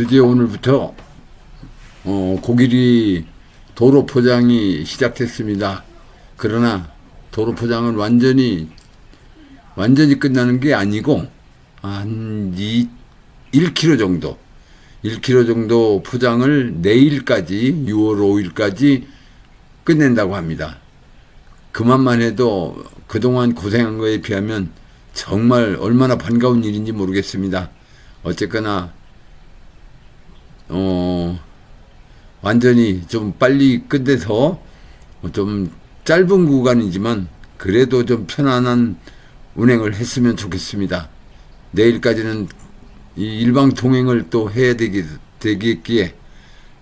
드디어 오늘부터 어, 고길이 도로 포장이 시작됐습니다. 그러나 도로 포장은 완전히 완전히 끝나는 게 아니고 한 2, 1km 정도 1km 정도 포장을 내일까지 6월 5일까지 끝낸다고 합니다. 그만만 해도 그동안 고생한 거에 비하면 정말 얼마나 반가운 일인지 모르겠습니다. 어쨌거나 어 완전히 좀 빨리 끝내서 좀 짧은 구간이지만 그래도 좀 편안한 운행을 했으면 좋겠습니다. 내일까지는 이 일방 통행을 또 해야 되기, 되겠기에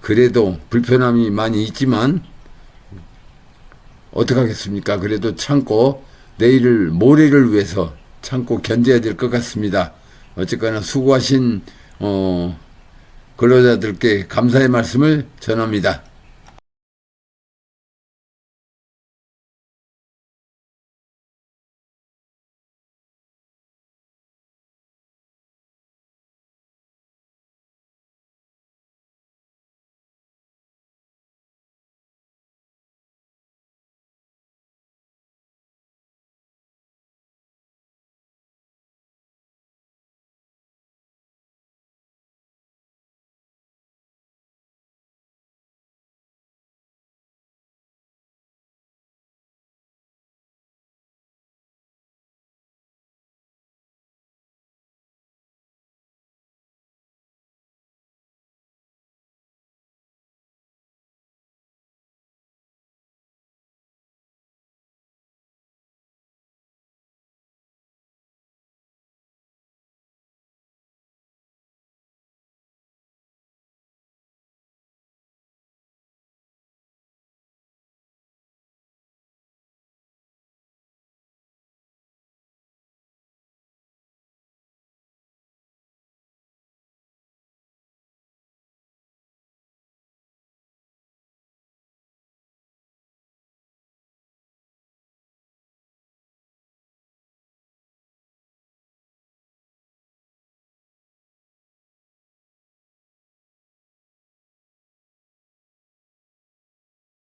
그래도 불편함이 많이 있지만 어떡하겠습니까? 그래도 참고 내일을 모레를 위해서 참고 견뎌야 될 것 같습니다. 어쨌거나 수고하신 어, 근로자들께 감사의 말씀을 전합니다.